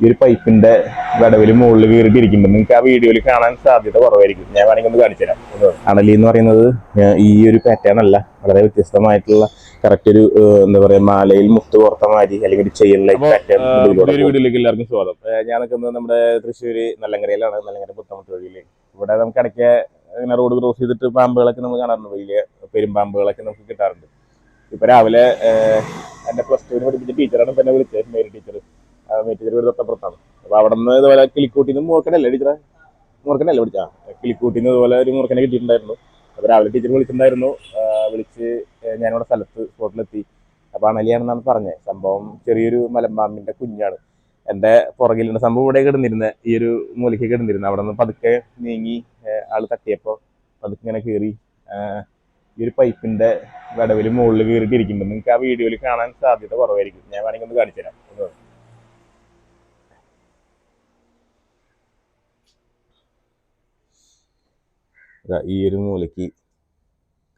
ഈ ഒരു പൈപ്പിന്റെ വിടവിൽ മുകളിൽ കയറിയിട്ടിരിക്കുമ്പോൾ നിങ്ങൾക്ക് ആ വീഡിയോയിൽ കാണാൻ സാധ്യത കുറവായിരിക്കും. ഞാൻ വേണമെങ്കിൽ ഒന്ന് കാണിച്ചു തരാം. അണലി എന്ന് പറയുന്നത് ഈ ഒരു പാറ്റേൺ അല്ല. വളരെ വ്യത്യസ്തമായിട്ടുള്ള കറക്റ്റ് ഒരു എന്താ പറയാ മാലയിൽ മുത്ത് കോർത്ത മാതിരി അല്ലെങ്കിൽ ഒരു ചെയിൻ ലൈക്ക് പാറ്റേൺ വീഡിയോയിലേക്ക് എല്ലാവർക്കും സ്വാഗതം. ഞാൻ നിൽക്കുന്നത് നമ്മുടെ തൃശ്ശൂർ നല്ലങ്കരയിലാണ് നല്ലങ്കര പുത്തമുട്ട് വഴിയിൽ ഇവിടെ നമുക്ക് ഇടയ്ക്ക് ഇങ്ങനെ റോഡ് ക്രോസ് ചെയ്തിട്ട് പാമ്പുകളൊക്കെ നമ്മൾ കാണാറുണ്ട്. വലിയ പെരുമ്പാമ്പുകളൊക്കെ നമുക്ക് കിട്ടാറുണ്ട്. ഇപ്പൊ രാവിലെ എന്റെ പ്ലസ് ടുവിന് പഠിപ്പിച്ച ടീച്ചറാണ് എന്നെ വിളിച്ചത് മേരി ടീച്ചർ മേരി ഒരു തൊട്ടപ്പുറത്താണ്. അപ്പൊ അവിടെ നിന്ന് ഇതുപോലെ കിളിക്കൂട്ടിന്ന് മൂർക്കനല്ലേ ടീച്ചറെ? മൂർക്കനല്ലേ വിളിച്ചാ കിളിക്കൂട്ടിന്ന് ഇതുപോലെ ഒരു മൂർക്കനെ കിട്ടിയിട്ടുണ്ടായിരുന്നു. അപ്പൊ രാവിലെ ടീച്ചർ വിളിച്ചിട്ടുണ്ടായിരുന്നു. വിളിച്ച് ഞാനിവിടെ സ്ഥലത്ത് സ്പോട്ടിലെത്തി. അപ്പൊ അണലിയാണെന്നാണ് പറഞ്ഞത് സംഭവം ചെറിയൊരു മലമ്പാമ്പിന്റെ കുഞ്ഞാണ്. എന്റെ പുറകിലുണ്ട് സംഭവം ഇവിടെ കിടന്നിരുന്ന. ഈ ഒരു മൂലയ്ക്ക് കിടന്നിരുന്നു. അവിടെ നിന്ന് പതുക്കെ നീങ്ങി ആൾ തട്ടിയപ്പോ പതുക്കെ ഇങ്ങനെ കയറി ഈ ഒരു പൈപ്പിന്റെ വിടവിൽ മുകളിൽ കയറിയിട്ടിരിക്കുമ്പോൾ നിങ്ങൾക്ക് ആ വീഡിയോയിൽ കാണാൻ സാധ്യത കുറവായിരിക്കും. ഞാൻ വേണമെങ്കിൽ ഒന്ന് കാണിച്ചു തരാം ഒന്ന് കാണു. ഇതാ ഈ ഒരു മൂലയ്ക്ക്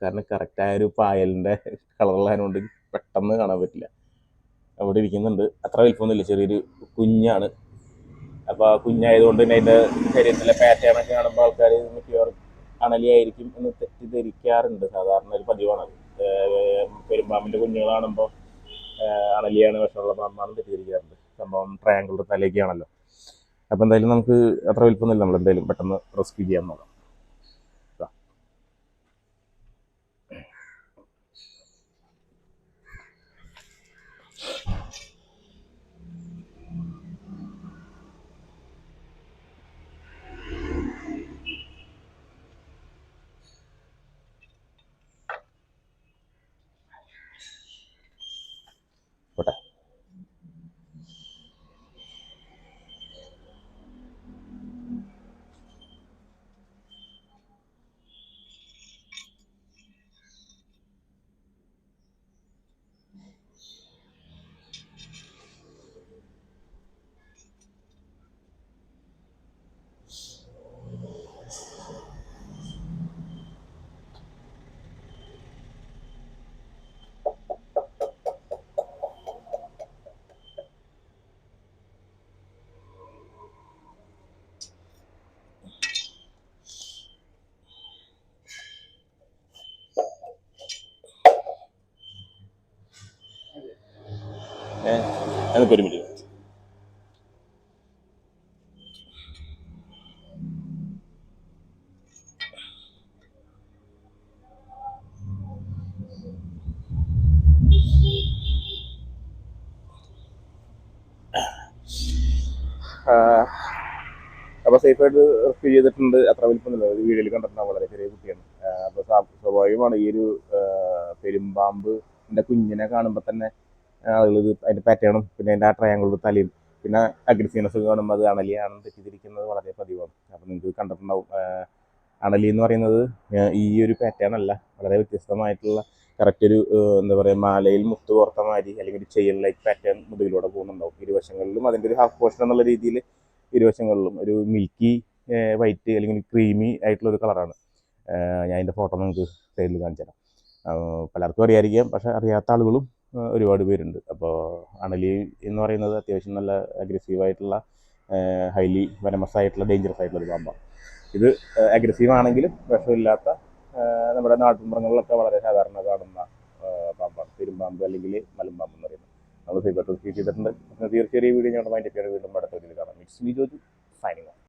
കാരണം കറക്റ്റായ ഒരു പായലിന്റെ കളറുള്ളതിനോണ്ട് പെട്ടെന്ന് കാണാൻ പറ്റില്ല. അവിടെ ഇരിക്കുന്നുണ്ട്. അത്ര വലിപ്പമൊന്നുമില്ല. ചെറിയൊരു കുഞ്ഞാണ്. അപ്പൊ ആ കുഞ്ഞായതുകൊണ്ട് തന്നെ അതിന്റെ ശരീരത്തിലെ പാറ്റേൺ ഒക്കെ കാണുമ്പോൾ ആൾക്കാർ മിക്കവാറും അണലിയായിരിക്കും എന്ന് തെറ്റിദ്ധരിക്കാറുണ്ട്. സാധാരണ ഒരു പതിവാണ് അത്. ഏർ പെരുമ്പാമ്പിന്റെ കുഞ്ഞുങ്ങൾ കാണുമ്പോൾ അണലിയാണ് വിഷമുള്ള പാമ്പാണ് തെറ്റിദ്ധരിക്കാറുണ്ട്. സംഭവം ട്രയാങ്കിളുടെ തലയൊക്കെയാണല്ലോ. അപ്പൊ എന്തായാലും നമുക്ക് അത്ര വലിപ്പമൊന്നുമില്ല. നമ്മൾ എന്തായാലും പെട്ടെന്ന് റെസ്ക്യൂ ചെയ്യാൻ നോക്കാം. ഒരു മിനിറ്റ്. അപ്പോൾ സേഫായിട്ട് റെസ്ക്യൂ ചെയ്തിട്ടുണ്ട്. അത്ര വലിപ്പമൊന്നുമില്ല. ഒരു വീഡിയോയിൽ കണ്ടിട്ടുണ്ടാവും വളരെ ചെറിയ കുട്ടിയാണ്. അപ്പോൾ സ്വാഭാവികമാണ് ഈ ഒരു ആഹ് പെരുമ്പാമ്പിന്റെ കുഞ്ഞിനെ കാണുമ്പോൾ തന്നെ ആളുകൾ ഇത് അതിന്റെ പാറ്റേണും പിന്നെ അതിന്റെ ആ ട്രയാങ്കിളുടെ തലയും പിന്നെ അഗ്രസീനസ് കാണുമ്പോൾ അത് അണലിയാണെന്ന് തെറ്റിദ്ധരിക്കുന്നത് വളരെ പതിവാണ്. അപ്പോൾ നിങ്ങൾക്ക് കണ്ടിട്ടുണ്ടാവും. അണലി എന്ന് പറയുന്നത് ഈ ഒരു പാറ്റേൺ അല്ല വളരെ വ്യത്യസ്തമായിട്ടുള്ള കറക്റ്റ് ഒരു എന്താ പറയുക മാലയിൽ മുത്ത് കോർത്ത മാതിരി അല്ലെങ്കിൽ ഒരു ചെയിൻ ലൈക്ക് പാറ്റേൺ മുതുകിലൂടെ പോകുന്നുണ്ടാവും. ഇരുവശങ്ങളിലും അതിന്റെ ഒരു ഹാഫ് പോർഷൻ എന്നുള്ള രീതിയിൽ ഇരുവശങ്ങളിലും ഒരു മിൽക്കി വൈറ്റ് അല്ലെങ്കിൽ ക്രീമി ആയിട്ടുള്ള ഒരു കളറാണ് ഞാൻ അതിന്റെ ഫോട്ടോ നിങ്ങൾക്ക് സൈഡിൽ കാണിച്ചു തരാം പലർക്കും അറിയാതിരിക്കാം പക്ഷെ അറിയാത്ത ആളുകളും ഒരുപാട് പേരുണ്ട്. അപ്പോൾ അണലി എന്ന് പറയുന്നത് അത്യാവശ്യം നല്ല അഗ്രസീവ് ആയിട്ടുള്ള ഹൈലി വനമസ് ആയിട്ടുള്ള ഡേഞ്ചറസ് ആയിട്ടുള്ള ഒരു പാമ്പാണ് ഇത് അഗ്രസീവ് ആണെങ്കിലും വിഷമില്ലാത്ത നമ്മുടെ നാട്ടുമൃഗങ്ങളിലൊക്കെ വളരെ സാധാരണ കാണുന്ന പാമ്പാണ്. പെരുമ്പാമ്പ് അല്ലെങ്കിൽ മലമ്പാമ്പ് എന്ന് പറയുന്നത്. നമ്മൾ സൈബർ ചെയ്തിട്ടുണ്ട്. തീർച്ചയായും വീഡിയോ ഞങ്ങളുടെ മൈൻഡ് വീണ്ടും അടുത്ത വീഡിയോ കാണാം. Mix V Joju